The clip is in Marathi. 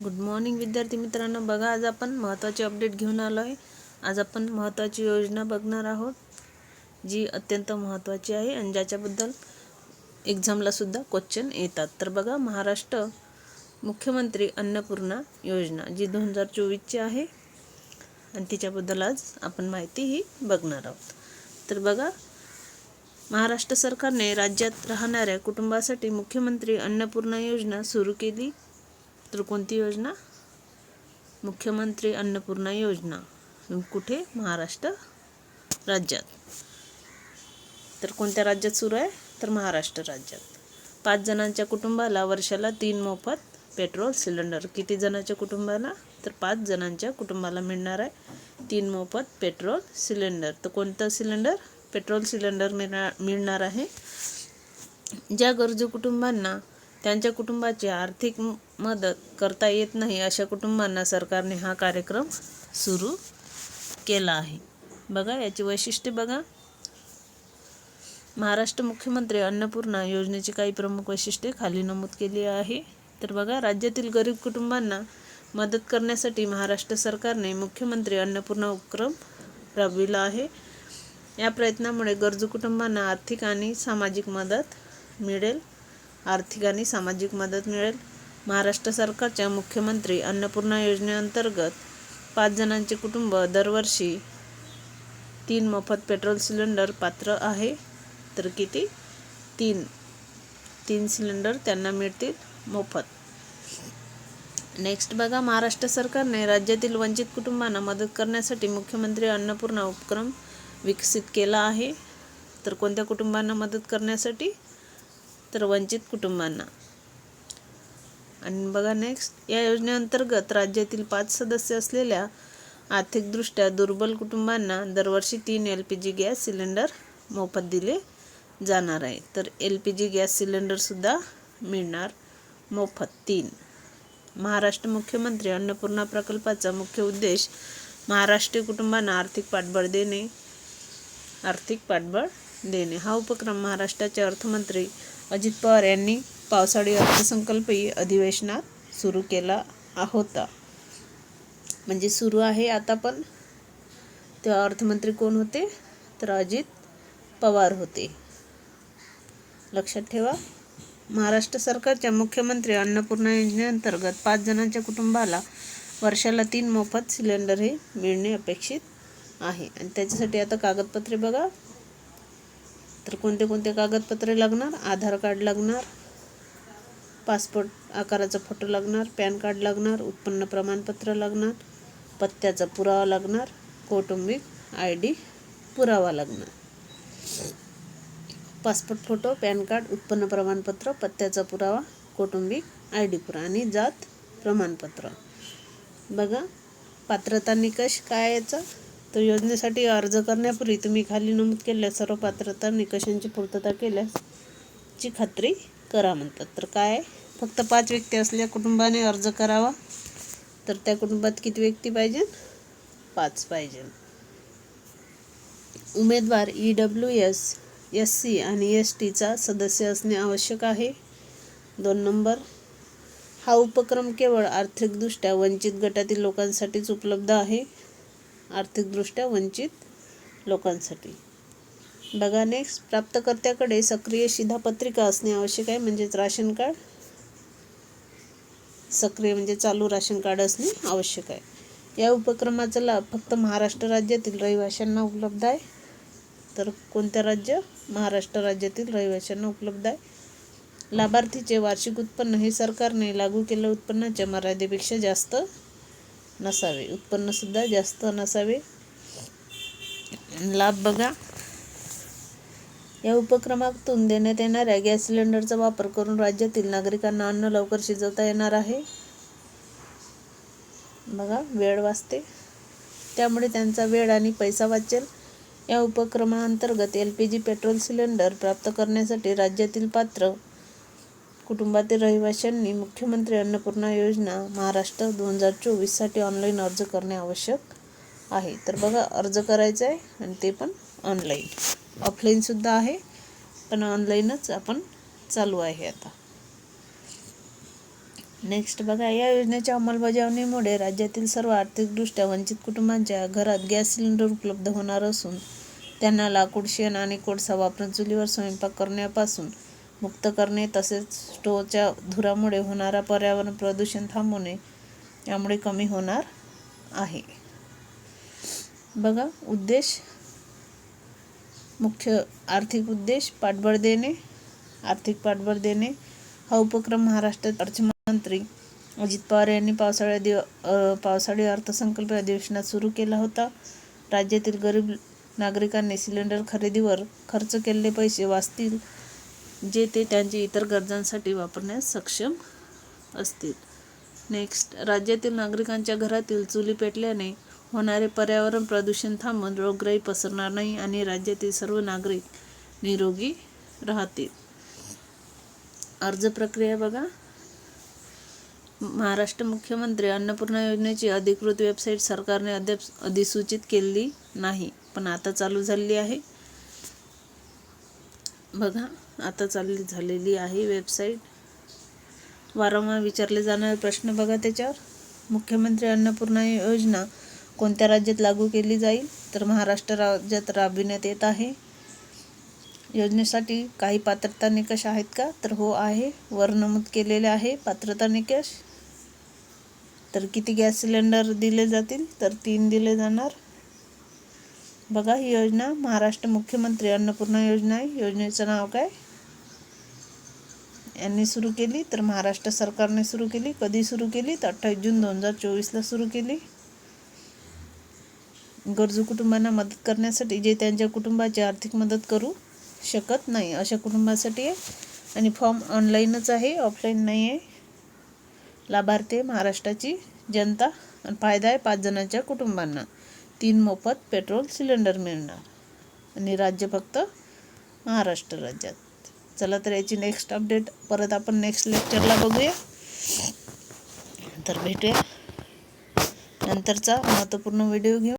गुड मॉर्निंग विद्यार्थी मित्रांनो. बघा आज आपण महत्त्वाचे अपडेट घेऊन आलो आहे. आज आपण महत्त्वाची योजना बघणार आहोत जी अत्यंत महत्त्वाची आहे आणि ज्याच्याबद्दल एक्झामला सुद्धा क्वेश्चन येतात. तर बघा महाराष्ट्र मुख्यमंत्री अन्नपूर्णा योजना जी दोन हजार चोवीसची आहे आणि तिच्याबद्दल आज आपण माहिती ही बघणार आहोत. तर बघा महाराष्ट्र सरकारने राज्यात राहणाऱ्या कुटुंबासाठी मुख्यमंत्री अन्नपूर्णा योजना सुरू केली. तर कोणती योजना मुख्यमंत्री अन्नपूर्णा योजना कुठे? महाराष्ट्र राज्यात. तर कोणत्या राज्यात सुरू आहे? तर महाराष्ट्र राज्यात. पाच जणांच्या कुटुंबाला वर्षाला तीन मोफत पेट्रोल सिलेंडर. किती जणांच्या कुटुंबाला? तर पाच जणांच्या कुटुंबाला मिळणार आहे तीन मोफत पेट्रोल सिलेंडर. तर कोणतं सिलेंडर? पेट्रोल सिलेंडर मिळणार मिळणार आहे. ज्या गरजू कुटुंबांना त्यांच्या कुटुंबाची आर्थिक मदत करता येत नाही अशा कुटुंबांना सरकारने हा कार्यक्रम सुरू केला आहे. बघा याची वैशिष्ट्ये बघा. महाराष्ट्र मुख्यमंत्री अन्नपूर्णा योजनेची काही प्रमुख वैशिष्ट्ये खाली नमूद केली आहे. तर बघा राज्यातील गरीब कुटुंबांना मदत करण्यासाठी महाराष्ट्र सरकारने मुख्यमंत्री अन्नपूर्णा उपक्रम राबविला आहे. या प्रयत्नामुळे गरजू कुटुंबांना आर्थिक आणि सामाजिक मदत मिळेल. आर्थिक आणि सामाजिक मदत मिळेल. महाराष्ट्र सरकारच्या मुख्यमंत्री अन्नपूर्णा योजनेअंतर्गत पाच जणांचे कुटुंब दरवर्षी तीन मोफत पेट्रोल सिलेंडर पात्र आहे. तर किती? तीन. तीन सिलेंडर त्यांना मिळतील मोफत. नेक्स्ट बघा महाराष्ट्र सरकारने राज्यातील वंचित कुटुंबांना मदत करण्यासाठी मुख्यमंत्री अन्नपूर्णा उपक्रम विकसित केला आहे. तर कोणत्या कुटुंबांना मदत करण्यासाठी? तर वंचित कुटुंबांना. आणि बघा नेक्स्ट या योजनेअंतर्गत राज्यातील पाच सदस्य असलेल्या आर्थिकदृष्ट्या दुर्बल कुटुंबांना दरवर्षी तीन L P G gas cylinder मोफत दिले जाणार आहे. तर एल पी जी गॅस सिलेंडरसुद्धा मिळणार मोफत. तीन महाराष्ट्र मुख्यमंत्री अन्नपूर्णा प्रकल्पाचा मुख्य उद्देश महाराष्ट्रीय कुटुंबांना आर्थिक पाठबळ देणे आर्थिक पाठबळ देणे. हा उपक्रम महाराष्ट्राचे अर्थमंत्री अजित पवार यांनी पावसाळी अर्थसंकल्पीय अधिवेशनात सुरू केला होता. म्हणजे सुरू आहे आता पण. तेव्हा अर्थमंत्री कोण होते? तर अजित पवार होते. लक्षात ठेवा महाराष्ट्र सरकारच्या मुख्यमंत्री अन्नपूर्णा योजनेअंतर्गत पाच जणांच्या कुटुंबाला वर्षाला तीन मोफत सिलेंडर हे मिळणे अपेक्षित आहे. आणि त्याच्यासाठी आता कागदपत्रे बघा. तर कोणते कोणते कागदपत्रे लागणार? आधार कार्ड लागणार पासपोर्ट आकाराचा फोटो लागणार पॅन कार्ड लागणार उत्पन्न प्रमाणपत्र लागणार पत्त्याचा पुरावा लागणार कौटुंबिक आय डी पुरावा लागणार. पासपोर्ट फोटो पॅन कार्ड उत्पन्न प्रमाणपत्र पत्त्याचा पुरावा कौटुंबिक आय डी पुरावा आणि जात प्रमाणपत्र. बघा पात्रता निकष काय याचा? तर योजनेसाठी अर्ज करण्यापूर्वी तुम्ही खाली नमूद केलेल्या सर्व पात्रता निकषांची पूर्तता केल्यास ची खात्री करा म्हणतात. तर काय फक्त पाच व्यक्ती असल्या कुटुंबाने अर्ज करावा. तर त्या कुटुंबात किती व्यक्ती पाहिजे? पाच पाहिजे. उमेदवार E W S S C आणि एस टीचा सदस्य असणे आवश्यक आहे. दोन नंबर हा उपक्रम केवळ आर्थिकदृष्ट्या वंचित गटातील लोकांसाठीच उपलब्ध आहे. आर्थिकदृष्ट्या वंचित लोकांसाठी. बघा नेक्स्ट प्राप्तकर्त्याकडे सक्रिय शिधापत्रिका असणे आवश्यक आहे म्हणजेच राशन कार्ड. सक्रिय म्हणजे चालू राशन कार्ड असणे आवश्यक आहे. या उपक्रमाचा लाभ फक्त महाराष्ट्र राज्यातील रहिवाशांना उपलब्ध आहे. तर कोणत्या राज्य? महाराष्ट्र राज्यातील रहिवाशांना उपलब्ध आहे. लाभार्थीचे वार्षिक उत्पन्न हे सरकारने लागू केलेल्या उत्पन्नाच्या मर्यादेपेक्षा जास्त नसावे. उत्पन्नसुद्धा जास्त नसावे. लाभ बघा. या उपक्रमातून देण्यात येणाऱ्या गॅस सिलेंडरचा वापर करून राज्यातील नागरिकांना अन्न लवकर शिजवता येणार आहे. बघा वेळ वाचते. त्यामुळे त्यांचा वेळ आणि पैसा वाचेल. या उपक्रमाअंतर्गत L P G petrol cylinder प्राप्त करण्यासाठी राज्यातील पात्र कुटुंबातील रहिवाशांनी मुख्यमंत्री अन्नपूर्णा योजना महाराष्ट्र दोन हजार चोवीससाठी ऑनलाईन अर्ज करणे आवश्यक आहे. तर बघा अर्ज करायचा आहे आणि ते पण ऑनलाईन. ऑफलाईनसुद्धा आहे पण ऑनलाईनच आपण चालू आहे आता. नेक्स्ट बघा या योजनेच्या अंमलबजावणीमुळे राज्यातील सर्व आर्थिकदृष्ट्या वंचित कुटुंबांच्या घरात गॅस सिलेंडर उपलब्ध होणार असून त्यांना लाकूड शेण आणि कोळसा वापरून चुलीवर स्वयंपाक करण्यापासून मुक्त करणे तसेच स्टोच्या धुरामुळे होणारा पर्यावरण प्रदूषण थांबवणे यामुळे कमी होणार आहे. बघा उद्देश मुख्य आर्थिक उद्देश पाठबळ देणे आर्थिक पाठबळ देणे. हा उपक्रम महाराष्ट्रात अर्थमंत्री अजित पवार यांनी पावसाळ्या दिव पावसाळी अर्थसंकल्प अधिवेशनात सुरू केला होता. राज्यातील गरीब नागरिकांनी सिलेंडर खरेदीवर खर्च केलेले पैसे वाचतील जे ते त्यांच्या इतर गरजांसाठी वापरण्यास सक्षम असतील. नेक्स्ट राज्यातील नागरिकांच्या घरातील चुली पेटल्याने होणारे पर्यावरण प्रदूषण थांबून रोगराई पसरणार नाही आणि राज्यातील सर्व नागरिक निरोगी राहतील. अर्ज प्रक्रिया बघा. महाराष्ट्र मुख्यमंत्री अन्नपूर्णा योजनेची अधिकृत वेबसाईट सरकारने अद्याप अधिसूचित केली नाही पण आता चालू झालेली आहे. बघा. आता चालली झालेली आहे वेबसाईट वारंवार विचारले जाणारे प्रश्न बघा त्याच्यावर. मुख्यमंत्री अन्नपूर्णा योजना कोणत्या राज्यात लागू केली जाईल? तर महाराष्ट्र राज्यात राबविण्यात येत आहे. योजनेसाठी काही पात्रता निकष आहेत का? तर हो आहे. वर नमूद केलेले आहे. पात्रता निकष. तर किती गॅस सिलेंडर दिले जातील? तर तीन दिले जाणार. बघा ही योजना महाराष्ट्र मुख्यमंत्री अन्नपूर्णा योजना आहे. योजनेचं नाव काय? यांनी सुरू केली तर महाराष्ट्र सरकारने सुरू केली. कधी सुरू केली? तर अठ्ठावीस जून दोन हजार चोवीसला सुरू केली. गरजू कुटुंबांना मदत करण्यासाठी जे त्यांच्या कुटुंबाची आर्थिक मदत करू शकत नाही अशा कुटुंबासाठी आहे. आणि फॉर्म ऑनलाईनच आहे ऑफलाईन नाही आहे लाभार्थी आहे महाराष्ट्राची जनता. आणि फायदा आहे पाच जणांच्या कुटुंबांना. तीन मोफत पेट्रोल सिलेंडर मिळणार. आणि राज्य फक्त महाराष्ट्र राज्यात. चला तर याची नेक्स्ट अपडेट परत आपण नेक्स्ट लेक्चरला बघूया. तर भेटूया. नंतरचा महत्त्वपूर्ण व्हिडिओ घेऊ